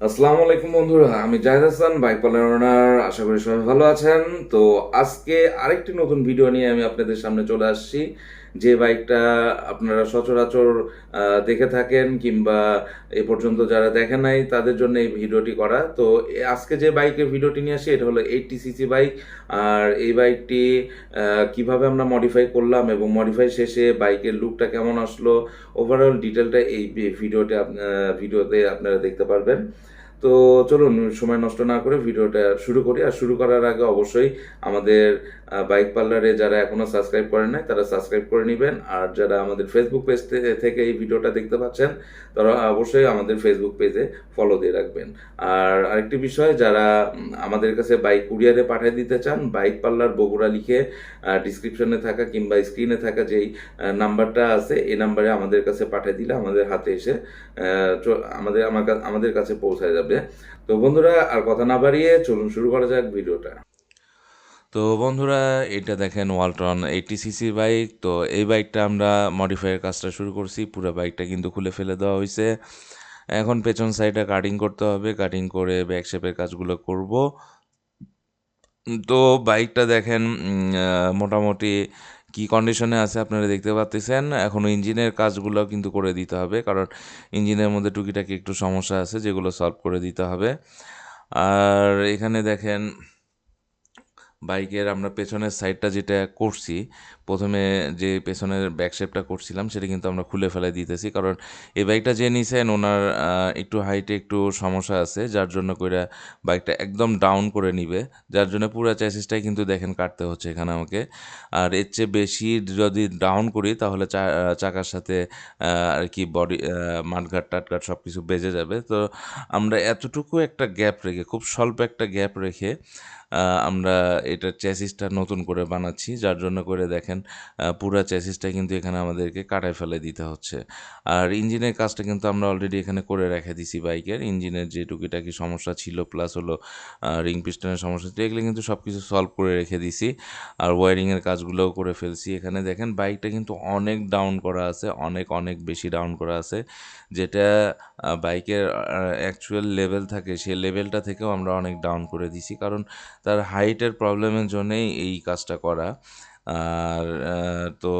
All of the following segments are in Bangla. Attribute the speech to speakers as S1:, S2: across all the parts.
S1: আসসালামু আলাইকুম বন্ধুরা, আমি Zahid Hasan bike parlour owner আশা করি সবাই ভালো আছেন। তো আজকে আরেকটি নতুন ভিডিও নিয়ে আমি আপনাদের সামনে চলে আসছি। যে বাইকটা আপনারা সচরাচর দেখে থাকেন কিংবা এ পর্যন্ত যারা দেখে নাই তাদের জন্য এই ভিডিওটি করা। তো আজকে যে বাইকের ভিডিওটি নিয়ে আসি, এটা হলো এইটটি সিসি বাইক। আর এই বাইকটি কীভাবে আমরা মডিফাই করলাম এবং মডিফাই শেষে বাইকের লুকটা কেমন আসলো ওভারঅল ডিটেলটা এই ভিডিওতে ভিডিওতে আপনারা দেখতে পারবেন। তো চলুন, সময় নষ্ট না করে ভিডিওটা শুরু করি। আর শুরু করার আগে অবশ্যই আমাদের বাইক পার্লারে যারা এখনও সাবস্ক্রাইব করেন নাই, তারা সাবস্ক্রাইব করে নেবেন। আর যারা আমাদের ফেসবুক পেজ থেকে এই ভিডিওটা দেখতে পাচ্ছেন, তারা অবশ্যই আমাদের ফেসবুক পেজে ফলো দিয়ে রাখবেন। আর আরেকটি বিষয়, যারা আমাদের কাছে বাইক কুরিয়ারে পাঠিয়ে দিতে চান বাইক পার্লার বগুড়া লিখে ডিসক্রিপশনে থাকা কিংবা স্ক্রিনে থাকা যেই নাম্বারটা আছে, এই নাম্বারে আমাদের কাছে পাঠিয়ে দিলে আমাদের হাতে এসে আমাদের, আমার আমাদের কাছে পৌঁছায় যাবে। তো বন্ধুরা, আর কথা না বাড়িয়ে চলুন শুরু করা যাক ভিডিওটা। তো বন্ধুরা, এটা দেখেন ওয়ালটন এইটি সিসির বাইক। তো এই বাইকটা আমরা মডিফাইয়ের কাজটা শুরু করছি। পুরো বাইকটা কিন্তু খুলে ফেলে দেওয়া হয়েছে। এখন পেছন সাইডে কাটিং করতে হবে। কাটিং করে ব্যাক শেপের কাজগুলো করব। তো বাইকটা দেখেন মোটামুটি কি কন্ডিশনে আছে আপনারা দেখতে পাচ্ছেন এখনও ইঞ্জিনের কাজগুলো কিন্তু করে দিতে হবে। কারণ ইঞ্জিনের মধ্যে টুকিটাকি একটু সমস্যা আছে, যেগুলো সলভ করে দিতে হবে। আর এখানে দেখেন বাইকের আমরা পেছনের সাইডটা যেটা করছি প্রথমে যে পেছনের ব্যাকশেপটা করছিলাম, সেটা কিন্তু আমরা খুলে ফেলে দিতেছি। কারণ এই বাইকটা যে নিছেন, ওনার একটু হাইটে একটু সমস্যা আছে, যার জন্য করে বাইকটা একদম ডাউন করে নিবে। যার জন্য পুরো চ্যাসিসটাই কিন্তু দেখেন কাটতে হচ্ছে এখানে আমাকে। আর এর চেয়ে বেশি যদি ডাউন করি, তাহলে চাকার সাথে আর কি বডি মাঠঘাট, টাটঘাট সব কিছু বেজে যাবে। তো আমরা এতটুকু একটা গ্যাপ রেখে, খুব স্বল্প একটা গ্যাপ রেখে আমরা এটা চ্যাসিসটা নতুন করে বানাচ্ছি। যার জন্য করে দেখেন আহ, পুরা চ্যাসিসটা কিন্তু এখানে আমাদেরকে কাটায় ফেলে দিতে হচ্ছে। আর ইঞ্জিনের কাজটা কিন্তু আমরা অলরেডি এখানে করে রেখে দিছি বাইকের। ইঞ্জিনের যে টুকিটাকি সমস্যা ছিল প্লাস হলো রিং পিস্টনের সমস্যা ছিল এগুলো কিন্তু সব কিছু সলভ করে রেখে দিছি। আর ওয়ারিংয়ের কাজগুলোও করে ফেলছি। এখানে দেখেন বাইকটা কিন্তু অনেক ডাউন করা আছে অনেক অনেক বেশি ডাউন করা আছে। যেটা বাইকের অ্যাকচুয়াল লেভেল থাকে সেই লেভেলটা থেকেও আমরা অনেক ডাউন করে দিছি। কারণ তার হাইটের প্রবলেমের জন্যেই এই কাজটা করা। আর তো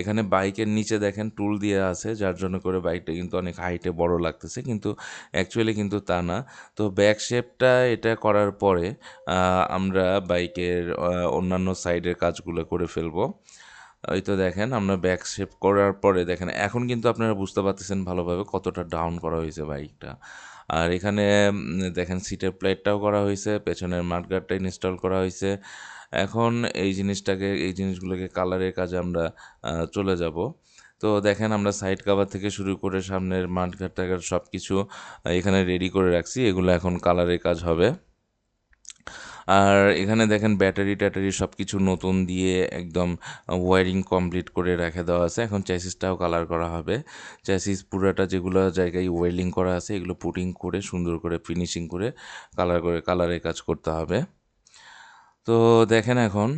S1: এখানে বাইকের নিচে দেখেন টুল দিয়ে আছে, যার জন্য করে বাইকটা কিন্তু অনেক হাইটে বড় লাগতেছে, কিন্তু অ্যাকচুয়ালি কিন্তু তা না। তো ব্যাক শেপটা এটা করার পরে আমরা বাইকের অন্যান্য সাইডের কাজগুলো করে ফেলব। ওই তো দেখেন আমরা ব্যাক শেপ করার পরে দেখেন, এখন কিন্তু আপনারা বুঝতে পারতেছেন ভালোভাবে কতটা ডাউন করা হয়েছে বাইকটা। আর এখানে দেখেন সিটের প্লেটটাও করা হয়েছে, পেছনের মাঠগার্ডটা ইনস্টল করা হয়েছে। এখন এই জিনিসটাকে, এই জিনিসগুলোকে কালারের কাজে আমরা চলে যাব। তো দেখেন আমরা সাইড কাভার থেকে শুরু করে সামনের মাঠঘাট টাঘাট সব কিছু এখানে রেডি করে রাখছি। এগুলো এখন কালারের কাজ হবে। আর এখানে দেখেন ব্যাটারি ট্যাটারি সব কিছু নতুন দিয়ে একদম ওয়ারিং কমপ্লিট করে রেখে দেওয়া আছে। এখন চ্যাসিসটাও কালার করা হবে। চ্যাসিস পুরোটা যেগুলো জায়গায় ওয়েল্ডিং করা আছে, এগুলো পুটিং করে সুন্দর করে ফিনিশিং করে কালার করে কালারের কাজ করতে হবে। তো দেখেন এখন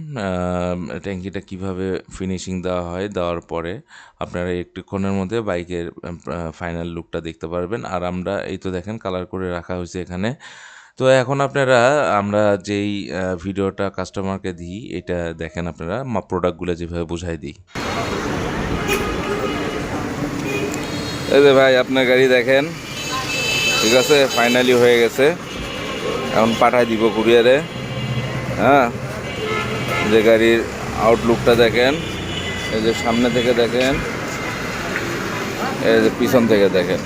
S1: ট্যাঙ্কিটা কীভাবে ফিনিশিং দেওয়া হয়, দেওয়ার পরে আপনারা একটুক্ষণের মধ্যে বাইকের ফাইনাল লুকটা দেখতে পারবেন। আর আমরা এই তো দেখেন কালার করে রাখা হয়েছে এখানে। তো এখন আপনারা, আমরা যেই ভিডিওটা কাস্টমারকে দিই, এটা দেখেন আপনারা প্রোডাক্টগুলো যেভাবে বুঝাই দিই। এই যে ভাই, আপনার গাড়ি দেখেন। ঠিক আছে ফাইনালি হয়ে গেছে। এখন পাঠাই দিব কুরিয়ারে হ্যাঁ? যে গাড়ির আউটলুকটা দেখেন, এই যে সামনে থেকে দেখেন, এই যে পিছন থেকে দেখেন।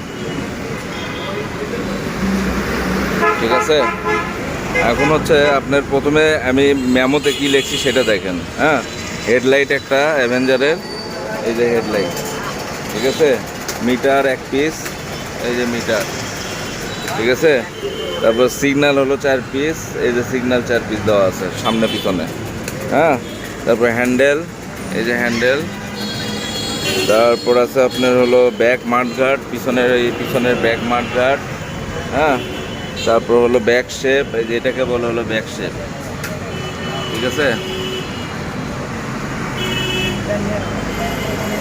S1: ঠিক আছে? এখন হচ্ছে আপনার প্রথমে আমি মেমোতে কি লিখছি সেটা দেখেন হ্যাঁ? হেডলাইট একটা অ্যাভেঞ্জারের, এই যে হেডলাইট। ঠিক আছে? মিটার এক পিস এই যে মিটার। ঠিক আছে? তারপর সিগন্যাল হলো চার পিস এই যে সিগন্যাল চার পিস দেওয়া আছে, সামনে পিছনে। হ্যাঁ? তারপর হ্যান্ডেল এই যে হ্যান্ডেল তারপর আছে আপনার হলো ব্যাক মাঠঘাট পিছনের এই পিছনের ব্যাক মাঠঘাট হ্যাঁ? তারপর হলো ব্যাক শেপ এই যে এটাকে বলা হলো ব্যাক শেপ ঠিক আছে?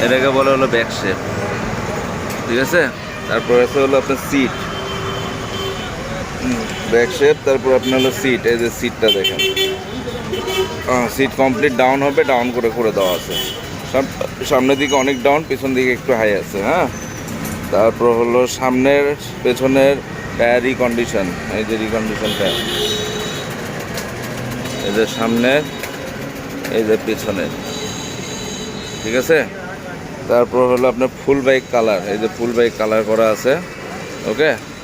S1: এটাকে বলা হলো ব্যাক শেপ ঠিক আছে? তারপর আছে হলো আপনার সিট ব্যাক শেপ তারপর আপনার হলো সিট এই যে সিটটা দেখেন। সিট কমপ্লিট ডাউন হবে ডাউন করে করে দেওয়া আছে। সাম- সামনের দিকে অনেক ডাউন পেছন দিকে একটু হাই আছে হ্যাঁ? তারপর হলো সামনের, পেছনের টায়ার রিকন্ডিশন এই যে রিকন্ডিশন টায়ার এই যে সামনের, এই যে পেছনের। ঠিক আছে? তারপর হলো আপনার ফুল বাইক কালার এই যে ফুল বাইক কালার করা আছে ওকে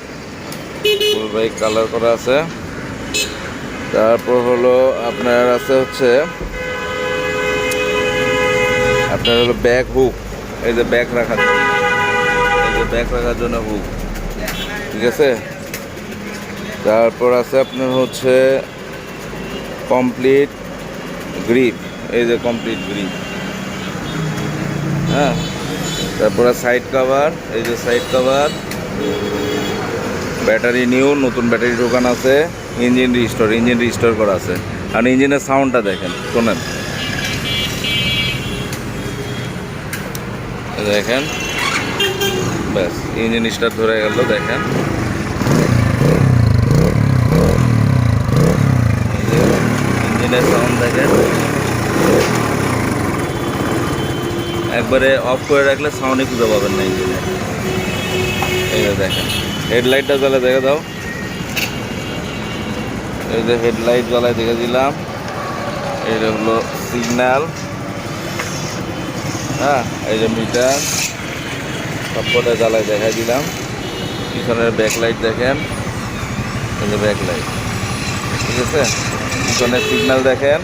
S1: ফুল বাইক কালার করা আছে। তারপর হলো আপনার আছে হচ্ছে, আপনার হলো ব্যাক হুক। এই যে ব্যাগ রাখার জন্য। এই যে ব্যাগ রাখার জন্য হুক। ঠিক আছে? তারপর আছে আপনার হচ্ছে কমপ্লিট গ্রিপ। এই যে কমপ্লিট গ্রিপ। হ্যাঁ? তারপরে সাইড কভার। এই যে সাইড কভার। ব্যাটারি নিউ, নতুন ব্যাটারি ঢোকান আছে, ইঞ্জিন রিস্টোর ইঞ্জিন রিস্টোর করা আছে। আর ইঞ্জিনের সাউন্ডটা দেখেন, শোনেন। দেখেন, ব্যাস, ইঞ্জিন স্টার্ট ধরে গেল, দেখেন। ইঞ্জিনের সাউন্ড দেখেন। একবারে অফ করে রাখলে সাউন্ডই খুঁজে পাবেন না ইঞ্জিনে। এই দেখেন হেডলাইটটা জ্বালা, দেখে দাও। এই যে হেডলাইট জ্বালায় দেখে দিলাম। এটা হলো সিগন্যাল হ্যাঁ এই যে মিটার সবকটা জ্বালায় দেখাই দিলাম। পিছনের ব্যাকলাইট দেখেন। এই যে ব্যাকলাইট ঠিক আছে? পিছনের সিগন্যাল দেখেন।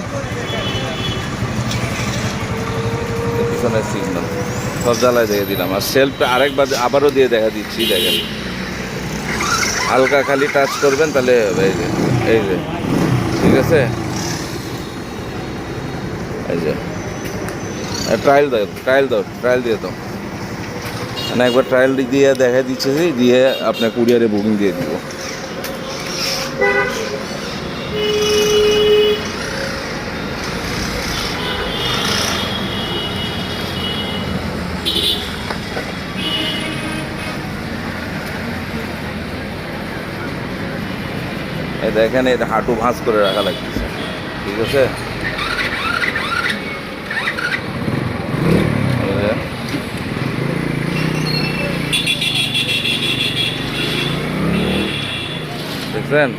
S1: পিছনের সিগন্যাল সব জ্বালায় দেখে দিলাম। আর সেলফটা আরেকবার আবারও দিয়ে দেখা দিচ্ছি, দেখেন। হালকা খালি টাচ করবেন, তাহলে এই যে এই যে, ঠিক আছে? এই যে। ট্রায়াল দাও ট্রায়াল দাও ট্রায়াল দিয়ে দাও। মানে একবার ট্রায়াল দিয়ে দেখা দিচ্ছে, দিয়ে আপনার কুরিয়ারে বুকিং দিয়ে দিব। এই দেখেন এটা হাঁটু ভাঁজ করে রাখা লাগতেছে। ঠিক আছে? দেখছেন?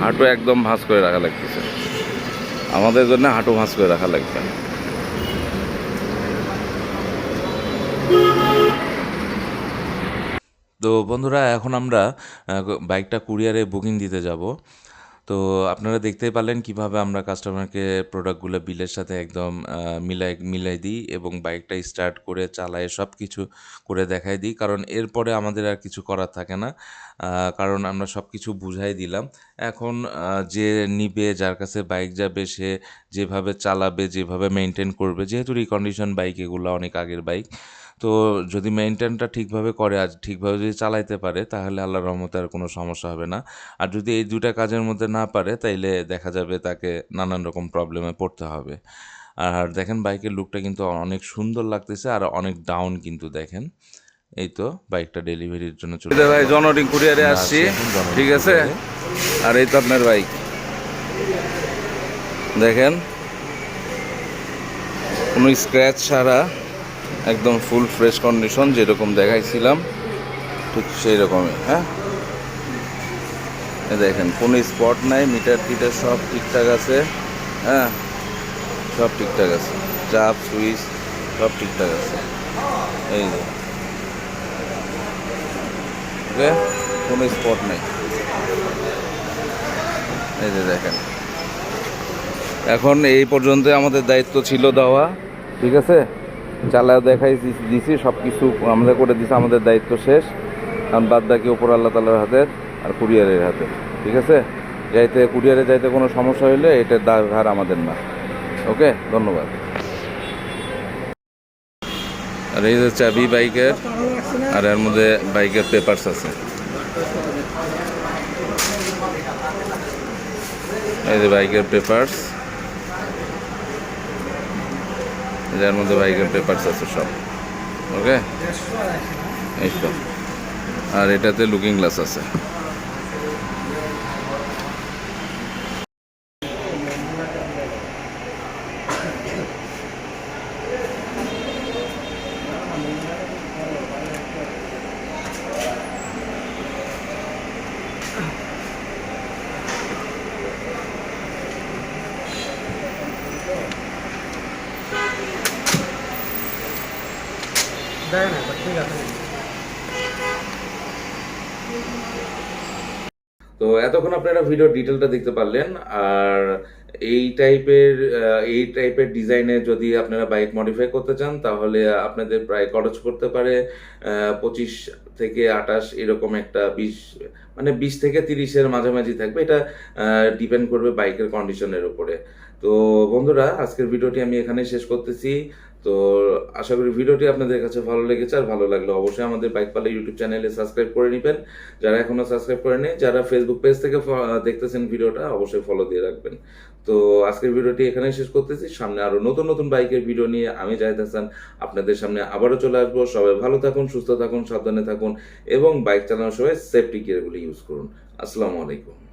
S1: হাঁটু একদম ভাঁজ করে রাখা লাগতেছে। আমাদের জন্য হাঁটু ভাঁজ করে রাখা লাগবে।
S2: তো বন্ধুরা, এখন আমরা বাইকটা কুরিয়ারে বুকিং দিতে যাব। তো আপনারা দেখতেই পারলেন কীভাবে আমরা কাস্টমারকে প্রোডাক্টগুলো বিলের সাথে একদম মিলাই মিলাই দিই এবং বাইকটা স্টার্ট করে চালায় সব কিছু করে দেখাই দিই। কারণ এরপরে আমাদের আর কিছু করার থাকে না। কারণ আমরা সব কিছু বুঝাই দিলাম। এখন যে নিবে, যার কাছে বাইক যাবে, সে যেভাবে চালাবে, যেভাবে মেনটেন করবে, যেহেতু রিকন্ডিশন বাইক এগুলো অনেক আগের বাইক তো যদি মেনটেনটা ঠিকভাবে করে আর ঠিকভাবে যদি চালাইতে পারে তাহলে আল্লাহ রহমতে আর কোনো সমস্যা হবে না। আর যদি এই দুটা কাজের মধ্যে না পারে তাইলে দেখা যাবে তাকে নানান রকম প্রবলেমে পড়তে হবে। আর দেখেন বাইকের লুকটা কিন্তু অনেক সুন্দর লাগতেছে আর অনেক ডাউন কিন্তু দেখেন। এই তো বাইকটা ডেলিভারির জন্য চলে
S1: ভাই জনরিং কুরিয়ারে আসছি ঠিক আছে? আর এই তো আপনার বাইক। দেখেন কোনো স্ক্র্যাচ ছাড়া একদম ফুল ফ্রেশ কন্ডিশন যেরকম দেখাইছিলাম, ঠিক সেই রকমই হ্যাঁ দেখেন, কোনো স্পট নাই মিটার টিটার সব ঠিকঠাক আছে হ্যাঁ? সব ঠিকঠাক আছে, চাপ, সুইচ, সব ঠিকঠাক আছে। এই যে। ওকে? কোনো স্পট নেই। এই যে দেখেন। এখন এই পর্যন্ত আমাদের দায়িত্ব ছিল দেওয়া, ঠিক আছে? চালা দেখাই দিছি সব কিছু আমাদের করে দিছে, আমাদের দায়িত্ব শেষ। কারণ বাদ বাকি ওপর আল্লাহ তালার হাতে আর কুরিয়ারের হাতে ঠিক আছে? যাইতে কুরিয়ারে যাইতে কোনো সমস্যা হলে এটার দায়ভার আমাদের না। ওকে? ধন্যবাদ। আর এই যে চাবি, বাইকের, আর এর মধ্যে বাইকের পেপারস আছে। এই যে বাইকের পেপারস। যার মধ্যে বাইকের পেপারস আছে সব। ওকে এই তো আর এটাতে লুকিং গ্লাস আছে।
S3: দেখেন একবার ঠিক আছে।
S1: তো এতক্ষণ আপনারা ভিডিওর ডিটেলটা দেখতে পারলেন, আর এই টাইপের এই টাইপের ডিজাইনে যদি আপনারা বাইক মডিফাই করতে চান, তাহলে আপনাদের প্রায় খরচ করতে পারে পঁচিশ থেকে আঠাশ এরকম একটা বিশ মানে বিশ থেকে তিরিশের মাঝামাঝি থাকবে। এটা ডিপেন্ড করবে বাইকের কন্ডিশনের উপরে। তো বন্ধুরা, আজকের ভিডিওটি আমি এখানে শেষ করতেছি। তো আশা করি ভিডিওটি আপনাদের কাছে ভালো লেগেছে আর ভালো লাগল অবশ্যই আমাদের বাইক পালা ইউটিউব চ্যানেলে সাবস্ক্রাইব করে নেবেন। যারা এখনও সাবস্ক্রাইব করে নেই যারা ফেসবুক পেজ থেকে দেখতেছেন ভিডিওটা, অবশ্যই ফলো দিয়ে রাখবেন। তো আজকের ভিডিওটি এখানেই শেষ করতেছি। সামনে আরও নতুন নতুন বাইকের ভিডিও নিয়ে আমি জাহিদ হাসান আপনাদের সামনে আবারও চলে আসব। সবাই ভালো থাকুন, সুস্থ থাকুন, সাবধানে থাকুন এবং বাইক চালানোর সময় সেফটি গিয়ারগুলি ইউজ করুন। আসসালামু আলাইকুম।